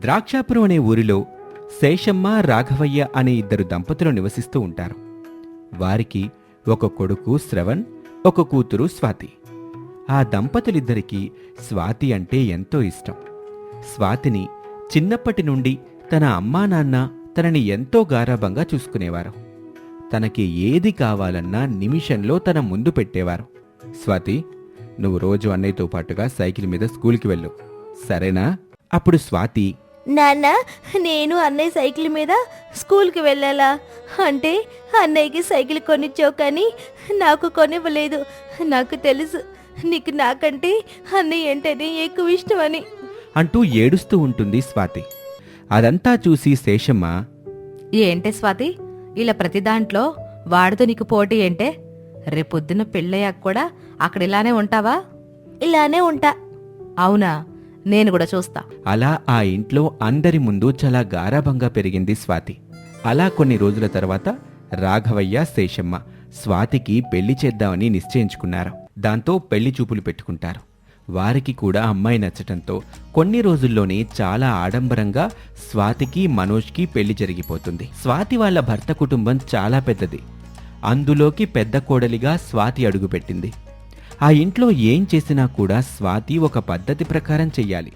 ద్రాక్షాపురం అనే ఊరిలో శేషమ్మ రాఘవయ్య అనే ఇద్దరు దంపతులు నివసిస్తూ ఉంటారు. వారికి ఒక కొడుకు శ్రవణ్ ఒక కూతురు స్వాతి. ఆ దంపతులిద్దరికీ స్వాతి అంటే ఎంతో ఇష్టం. స్వాతిని చిన్నప్పటి నుండి తన అమ్మా నాన్న తనని ఎంతో గారాభంగా చూసుకునేవారు. తనకి ఏది కావాలన్నా నిమిషంలో తన ముందు పెట్టేవారు. స్వాతి నువ్వు రోజు అన్నయ్యతో పాటుగా సైకిల్ మీద స్కూల్కి వెళ్ళు. సరేనా? అప్పుడు స్వాతి నాన్న నేను అన్నయ్య సైకిల్ మీద స్కూల్కి వెళ్ళాలా? అంటే అన్నయ్యకి సైకిల్ కొనిచ్చావు కానీ నాకు కొనివ్వలేదు. నాకు తెలుసు నీకు నాకంటే అన్నయ్య అంటేనే ఎక్కువ ఇష్టమని. అంటూ ఏడుస్తూ ఉంటుంది స్వాతి. అదంతా చూసి శేషమ్మ ఏంటే స్వాతి ఇలా ప్రతి దాంట్లో వాడితో నీకు పోటీ ఏంటే? రేపొద్దున పెళ్ళయ్యాక కూడా అక్కడ ఇలానే ఉంటావా? ఇలానే ఉంటా. అవునా? నేను కూడా చూస్తా. అలా ఆ ఇంట్లో అందరి ముందు చాలా గారాభంగా పెరిగింది స్వాతి. అలా కొన్ని రోజుల తర్వాత రాఘవయ్య శేషమ్మ స్వాతికి పెళ్ళి చేద్దామని నిశ్చయించుకున్నారు. దాంతో పెళ్ళి చూపులు పెట్టుకుంటారు. వారికి కూడా అమ్మాయి నచ్చటంతో కొన్ని రోజుల్లోనే చాలా ఆడంబరంగా స్వాతికి మనోజ్కి పెళ్ళి జరిగిపోతుంది. స్వాతి వాళ్ళ భర్త కుటుంబం చాలా పెద్దది. అందులోకి పెద్ద కోడలిగా స్వాతి అడుగుపెట్టింది. ఆ ఇంట్లో ఏం చేసినా కూడా స్వాతి ఒక పద్ధతి ప్రకారం చెయ్యాలి.